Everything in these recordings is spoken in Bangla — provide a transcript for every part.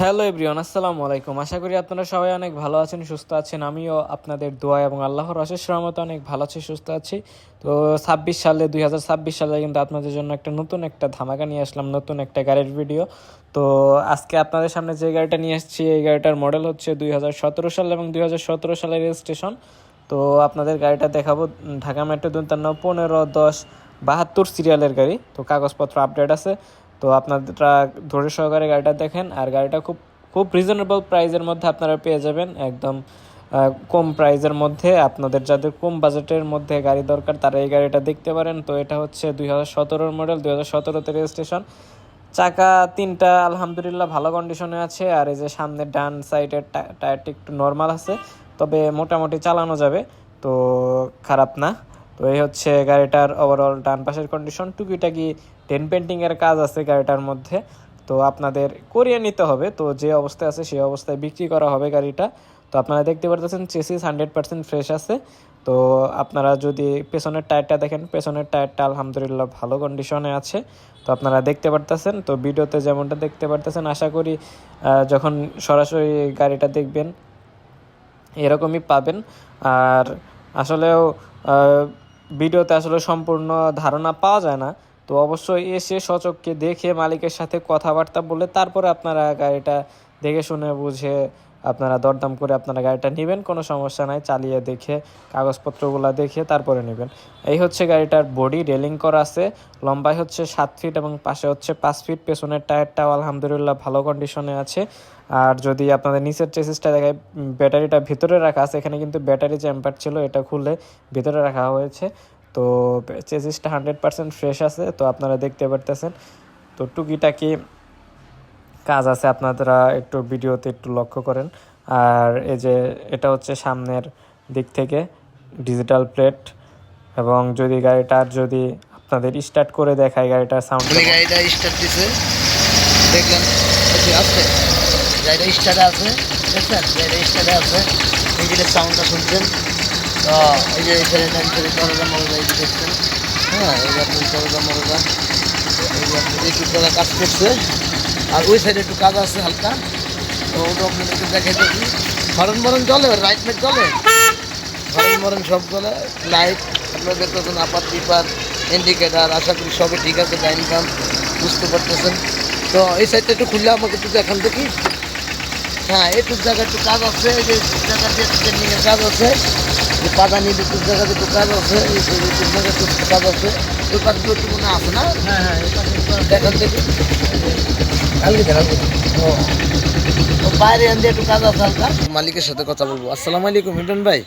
হ্যালো এভরিওয়ান আসসালামু আলাইকুম। আশা করি আপনারা সবাই অনেক ভালো আছেন, সুস্থ আছেন। আমিও আপনাদের দোয়া এবং আল্লাহর অশেষ রহমতে অনেক ভালো আছি, সুস্থ আছি। তো ছাব্বিশ সালে, দুই হাজার ছাব্বিশ সালে কিন্তু আপনাদের জন্য একটা নতুন একটা ধামাকা নিয়ে আসলাম, নতুন একটা গাড়ির ভিডিও তো আজকে আপনাদের সামনে যে গাড়িটা নিয়ে এসেছি এই গাড়িটার মডেল হচ্ছে দুই হাজার সতেরো সাল এবং দুই হাজার সতেরো সালের রেজিস্ট্রেশন তো আপনাদের গাড়িটা দেখাবো, ঢাকা মেট্রো দুন্তান্ন পনেরো দশ বাহাত্তর সিরিয়ালের গাড়ি। তো কাগজপত্র আপডেট আছে। তো আপনারা ধৈর্য সহকারে গাড়িটা দেখেন, আর গাড়িটা খুব খুব রিজনেবল প্রাইজের মধ্যে আপনারা পেয়ে যাবেন। একদম কম প্রাইজের মধ্যে আপনাদের যাদের কম বাজেটের মধ্যে গাড়ি দরকার, তারা এই গাড়িটা দেখতে পারেন। তো এটা হচ্ছে দুই হাজার সতেরোর মডেল দুই হাজার সতেরোতে রেজিস্ট্রেশন চাকা তিনটা আলহামদুলিল্লাহ ভালো কন্ডিশনে আছে, আর এই যে সামনের ডান সাইডের টায়ারটি একটু নর্মাল আছে, তবে মোটামুটি চালানো যাবে। তো খারাপ না। তো এই হচ্ছে গাড়িটার ওভারঅল ডান পাশের কন্ডিশন টুকিটাকি টেন পেন্টিংয়ের কাজ আছে গাড়িটার মধ্যে। তো আপনাদের করিয়ে নিতে হবে। তো যে অবস্থায় আছে সেই অবস্থায় বিক্রি করা হবে গাড়িটা। তো আপনারা দেখতে পারতেছেন চেসিস হান্ড্রেড পার্সেন্ট ফ্রেশ আছে। তো আপনারা যদি পেছনের টায়ারটা দেখেন, পেছনের টায়ারটা আলহামদুলিল্লাহ ভালো কন্ডিশনে আছে। তো আপনারা দেখতে পারতেছেন। তো ভিডিওতে যেমনটা দেখতে পারতেছেন, আশা করি যখন সরাসরি গাড়িটা দেখবেন, এরকমই পাবেন। আর আসলেও ভিডিওতে আসলে সম্পূর্ণ ধারণা পাওয়া যায় না। তো অবশ্যই এসে সচককে দেখে মালিকের সাথে কথাবার্তা বলে তারপরে আপনারা গাড়িটা দেখে শুনে বুঝে আপনারা দরদাম করে আপনারা গাড়িটা নেবেন, কোনো সমস্যা নাই, চালিয়ে দেখে, কাগজপত্রগুলো দেখে তারপরে নেবেন। এই হচ্ছে গাড়িটার বডি রেলিং করা আছে, লম্বায় হচ্ছে সাত ফিট এবং পাশে হচ্ছে পাঁচ ফিট পেছনের টায়ারটাও আলহামদুলিল্লাহ ভালো কন্ডিশনে আছে। আর যদি আপনাদের নিচের চেসিসটা দেখায় ব্যাটারিটা ভিতরে রাখা আছে, এখানে কিন্তু ব্যাটারি চ্যাম্পার ছিল, এটা খুলে ভিতরে রাখা হয়েছে। তো চেসিসটা হান্ড্রেড পার্সেন্ট ফ্রেশ আছে, তো আপনারা দেখতে পারতেছেন। তো টুকিটাকি কাজ আছে আপনারা একটু ভিডিওতে একটু লক্ষ্য করেন। আর এই যে এটা হচ্ছে সামনের দিক থেকে ডিজিটাল প্লেট এবং যদি গাড়িটার যদি আপনাদের স্টার্ট করে দেখায় গাড়িটার সাউন্ড গাড়িটা স্টার্ট দিছে। দেখলেন আসছে গাড়িটা স্টার্টে আছে। দেখছেন? গাড়িটা স্টার্টে আছে। ইঞ্জিনের সাউন্ডটা শুনছেন? তো এই যে এখানে এখানে দরজা মরজা এই দেখছেন? হ্যাঁ এই যে আপনি দরজা মরজা। এই যে কাজ করছে। আর ওই সাইডে একটু কাজ আছে হালকা তো ওটা আপনাদেরকে দেখাই দেখি। হরন মরণ চলে রাইট মেট চলে হরন মরন সব চলে লাইট আপনারা দেখতেছেন আপার টিপার ইন্ডিকেটার আশা করি সবই ঠিক আছে ডাইন কাম বুঝতে পারতেছেন। তো এই সাইডটা একটু খুললে আমাকে একটু দেখান দেখি। হ্যাঁ একটু জায়গা একটু কাজ আছে এই যে জায়গা দিয়ে ট্রেনিংয়ের কাজ আছে। যে পাদানি একটু জায়গাতে একটু কাজ আছে এই যে একটু জায়গাতে কাজ আছে। ওই কাজগুলো একটু মনে আছে না? হ্যাঁ হ্যাঁ দেখান দেখি। বাইরে একটু কাজ আছে মালিকের সাথে কথা বলব। আসসালামু আলাইকুম ইমরান ভাই।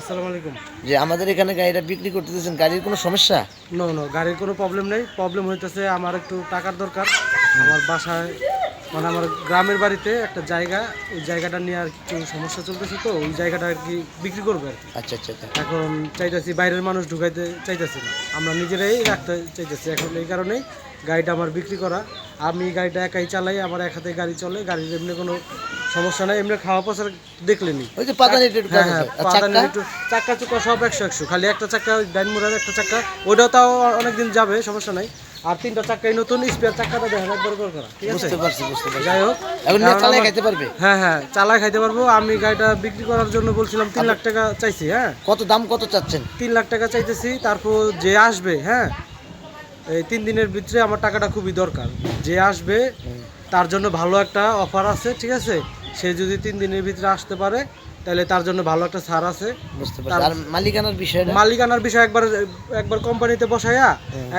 আসসালাম আলাইকুম। যে আমাদের এখানে গাড়িটা বিক্রি করতেছেন গাড়ির কোনো সমস্যা? নো নো গাড়ির কোনো প্রবলেম নেই। প্রবলেম হইতেছে আমার একটু টাকার দরকার। আমার বাসায় মানে আমার গ্রামের বাড়িতে একটা জায়গা ওই জায়গাটা নিয়ে আর একটু সমস্যা চলতেছে তো ওই জায়গাটা আর কি বিক্রি করবে আর কি। আচ্ছা আচ্ছা আচ্ছা। এখন চাইতেছি বাইরের মানুষ ঢুকাইতে চাইতেছি না। আমরা নিজেরাই রাখতে চাইতেছি। এখন এই কারণেই গাড়িটা আমার বিক্রি করা। আমি গাড়িটা একাই চালাই আমার এক হাতে গাড়ি চলে গাড়ির এমনি কোনো সমস্যা নাই। এমনি খাওয়া পচার দেখলেনি ওই যে একটু হ্যাঁ হ্যাঁ চাক্কা? একটু চাক্কা চুক্কা সব একশো একশো। খালি একটা চাক্কা ডাইন মোড়ার একটা চাক্কা ওইটাও তাও অনেকদিন যাবে সমস্যা নাই। আর তিনটা চাক্কাই নতুন স্পেয়ার চাক্কাটা দেখেন একবার করে করা ঠিক আছে? বুঝতে পারছি বুঝতে পারছি। যাই হোক এখন চালাই খাইতে পারবে? হ্যাঁ হ্যাঁ চালাই খাইতে পারব। আমি গাড়িটা বিক্রি করার জন্য বলছিলাম তিন লাখ টাকা চাইছি হ্যাঁ? কত দাম কত চাচ্ছেন? তিন লাখ টাকা চাইতেছি। তারপর যে আসবে হ্যাঁ এই তিন দিনের ভিতরে আমার টাকাটা খুবই দরকার। যে আসবে তার জন্য ভালো একটা অফার আছে ঠিক আছে? সে যদি তিন দিনের ভিতরে আসতে পারে তাহলে তার জন্য ভালো একটা ছাড় আছে। বুঝতে পারছি। আর মালিকানার বিষয়টা? মালিকানার বিষয় একবার একবার কোম্পানিতে বসাইয়া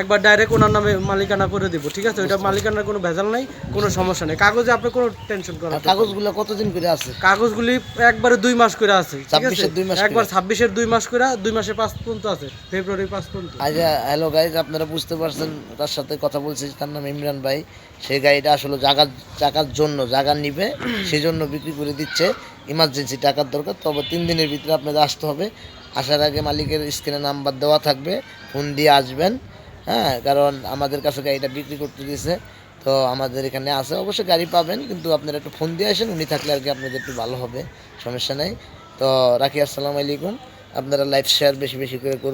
একবার ডাইরেক্ট ওনার নামে মালিকানা করে দিব ঠিক আছে? ওইটা মালিকানার কোনো ভেজাল নাই কোনো সমস্যা নেই। কাগজে আপনি কোনো টেনশন করার কাগজগুলো কতদিন করে আছে? কাগজগুলি একবারে দুই মাস করে আছে ঠিক আছে? 26 এর দুই মাস একবার ছাব্বিশের দুই মাস করে দুই মাসে পাঁচ পর্যন্ত আছে ফেব্রুয়ারি পাঁচ পর্যন্ত। আজ হ্যালো গাইজ আপনারা বুঝতে পারছেন তার সাথে কথা বলছি তার নাম ইমরান ভাই। সেই গাড়িটা আসলে জাগার জাগার জন্য জাগা নিবে সেই জন্য বিক্রি করে দিচ্ছে। ইমার্জেন্সি টাকার দরকার, তবে তিন দিনের ভিতরে আপনাদের আসতে হবে। আসার আগে মালিকের স্ক্রিনে নাম্বার দেওয়া থাকবে, ফোন দিয়ে আসবেন হ্যাঁ কারণ আমাদের কাছে গাড়িটা বিক্রি করতে দিয়েছে। তো আমাদের এখানে আছে, অবশ্যই গাড়ি পাবেন, কিন্তু আপনারা একটু ফোন দিয়ে আসেন, উনি থাকলে আর কি আপনাদের একটু ভালো হবে, সমস্যা নেই। তো রাখি, আসসালামু আলাইকুম। আপনারা লাইভ শেয়ার বেশি বেশি করে করবেন।